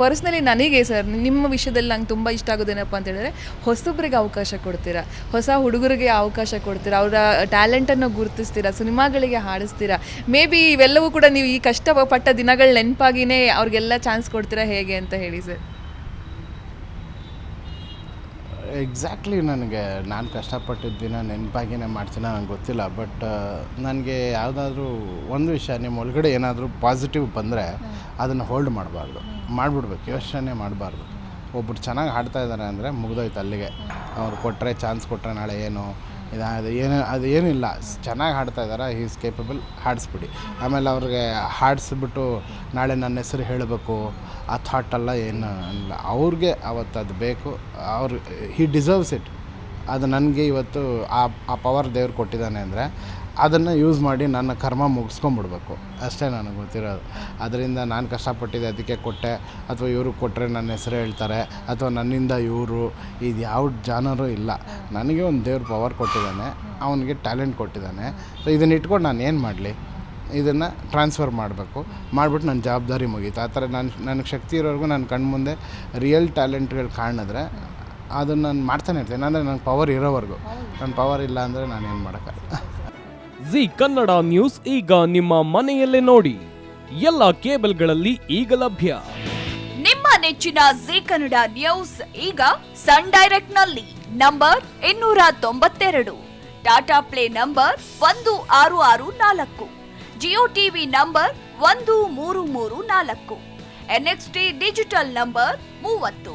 Personally ನನಗೆ sir ನಿಮ್ಮ ವಿಷಯದಲ್ಲಿ ನಂಗೆ ತುಂಬ ಇಷ್ಟ ಆಗೋದೇನಪ್ಪ ಅಂತ ಹೇಳಿದ್ರೆ ಹೊಸೊಬ್ಬರಿಗೆ ಅವಕಾಶ ಕೊಡ್ತೀರಾ? ಹೊಸ ಹುಡುಗರಿಗೆ ಅವಕಾಶ ಕೊಡ್ತೀರಾ? ಅವರ ಟ್ಯಾಲೆಂಟನ್ನು ಗುರುತಿಸ್ತೀರಾ? ಸಿನಿಮಾಗಳಿಗೆ ಹಾಡಿಸ್ತೀರಾ? ಮೇ ಬಿ ಇವೆಲ್ಲವೂ ಕೂಡ ನೀವು ಈ ಕಷ್ಟಪಟ್ಟ ದಿನಗಳ ನೆನಪಾಗಿನೇ ಅವ್ರಿಗೆಲ್ಲ ಚಾನ್ಸ್ ಕೊಡ್ತೀರಾ ಹೇಗೆ ಅಂತ ಹೇಳಿ ಸರ್ ಎಕ್ಸಾಕ್ಟ್ಲಿ ನನಗೆ ನಾನು ಕಷ್ಟಪಟ್ಟಿದ್ದ ದಿನ ನೆನಪಾಗಿನೇ ಮಾಡ್ತೀನ ನಂಗೆ ಗೊತ್ತಿಲ್ಲ ಬಟ್ ನನಗೆ ಯಾವುದಾದ್ರೂ ಒಂದು ವಿಷಯ ನಿಮ್ಮ ಒಳಗಡೆ ಏನಾದರೂ ಪಾಸಿಟಿವ್ ಬಂದರೆ ಅದನ್ನು ಹೋಲ್ಡ್ ಮಾಡಬಾರ್ದು. ಮಾಡಿಬಿಡ್ಬೇಕು ಯೋಚನೆ ಮಾಡಬಾರ್ದು. ಒಬ್ಬರು ಚೆನ್ನಾಗಿ ಹಾಡ್ತಾ ಇದ್ದಾರೆ ಅಂದರೆ ಮುಗಿದೋಯ್ತು ಅಲ್ಲಿಗೆ. ಅವ್ರು ಕೊಟ್ಟರೆ ಚಾನ್ಸ್ ಕೊಟ್ಟರೆ ನಾಳೆ ಏನು? ಇದು ಅದು ಏನು ಅದು ಏನಿಲ್ಲ, ಚೆನ್ನಾಗಿ ಹಾಡ್ತಾ ಇದ್ದಾರೆ ಈಸ್ ಕೇಪಬಲ್ ಹಾಡಿಸ್ಬಿಡಿ. ಆಮೇಲೆ ಅವ್ರಿಗೆ ಹಾಡಿಸ್ಬಿಟ್ಟು ನಾಳೆ ನನ್ನ ಹೆಸರು ಹೇಳಬೇಕು, ಆ ಥಾಟೆಲ್ಲ ಏನು ಇಲ್ಲ. ಅವ್ರಿಗೆ ಅವತ್ತು ಅದು ಬೇಕು, ಅವ್ರು ಹಿ ಡಿಸರ್ವ್ಸ್ ಇಟ್ ಅದು ನನಗೆ ಇವತ್ತು ಆ ಆ ಪವರ್ ದೇವ್ರು ಕೊಟ್ಟಿದ್ದಾನೆ ಅಂದರೆ ಅದನ್ನು ಯೂಸ್ ಮಾಡಿ ನನ್ನ ಕರ್ಮ ಮುಗಿಸ್ಕೊಂಬಿಡ್ಬೇಕು. ಅಷ್ಟೇ ನನಗೆ ಗೊತ್ತಿರೋದು. ಅದರಿಂದ ನಾನು ಕಷ್ಟಪಟ್ಟಿದ್ದೆ, ಅದಕ್ಕೆ ಕೊಟ್ಟೆ. ಅಥವಾ ಇವರು ಕೊಟ್ಟರೆ ನನ್ನ ಹೆಸರು ಹೇಳ್ತಾರೆ. ಅಥವಾ ನನ್ನಿಂದ ಇವರು, ಇದು ಯಾವ ಜಾನರು ಇಲ್ಲ. ನನಗೆ ಒಂದು ದೇವ್ರ ಪವರ್ ಕೊಟ್ಟಿದ್ದಾನೆ. ಅವನಿಗೆ ಟ್ಯಾಲೆಂಟ್ ಕೊಟ್ಟಿದ್ದಾನೆ. ಸೊ ಇದನ್ನ ಇಟ್ಕೊಂಡು ನಾನು ಏನು ಮಾಡಲಿ? ಇದನ್ನು ಟ್ರಾನ್ಸ್ಫರ್ ಮಾಡಬೇಕು. ಮಾಡಿಬಿಟ್ಟು ನನ್ನ ಜವಾಬ್ದಾರಿ ಮುಗೀತು. ಆ ಥರ ನನ್ನ ನನಗೆ ಶಕ್ತಿ ಇರೋವರೆಗೂ ನನ್ನ ಕಣ್ಮುಂದೆ ರಿಯಲ್ ಟ್ಯಾಲೆಂಟ್ಗಳು ಕಾಣಿದ್ರೆ ಅದನ್ನು ನಾನು ಮಾಡ್ತಾನೆ ಇರ್ತೇನೆ. ಅಂದರೆ ನನಗೆ ಪವರ್ ಇರೋವರೆಗೂ. ನನ್ನ ಪವರ್ ಇಲ್ಲ ಅಂದರೆ ನಾನು ಏನು ಮಾಡೋಕ್ಕಾಗಲ್ಲ ಜಿ ಕನ್ನಡ ನ್ಯೂಸ್ ಈಗ ನಿಮ್ಮ ಮನೆಯಲ್ಲೇ ನೋಡಿ. ಎಲ್ಲ ಕೇಬಲ್ಗಳಲ್ಲಿ ಈಗ ಲಭ್ಯ. ನಿಮ್ಮ ನೆಚ್ಚಿನ ಜಿ ಕನ್ನಡ ನ್ಯೂಸ್ ಈಗ ಸನ್ ಡೈರೆಕ್ಟ್ನಲ್ಲಿ ನಂಬರ್ ಇನ್ನೂರ ತೊಂಬತ್ತೆರಡು. ಟಾಟಾ ಪ್ಲೇ ನಂಬರ್ ಒಂದು ಆರು ಆರು ನಾಲ್ಕು. ಜಿಯೋ ಟಿವಿ ನಂಬರ್ ಒಂದು ಮೂರು ಮೂರು ನಾಲ್ಕು. ಎನ್ಎಕ್ಸ್ಟಿ ಡಿಜಿಟಲ್ ನಂಬರ್ ಮೂವತ್ತು.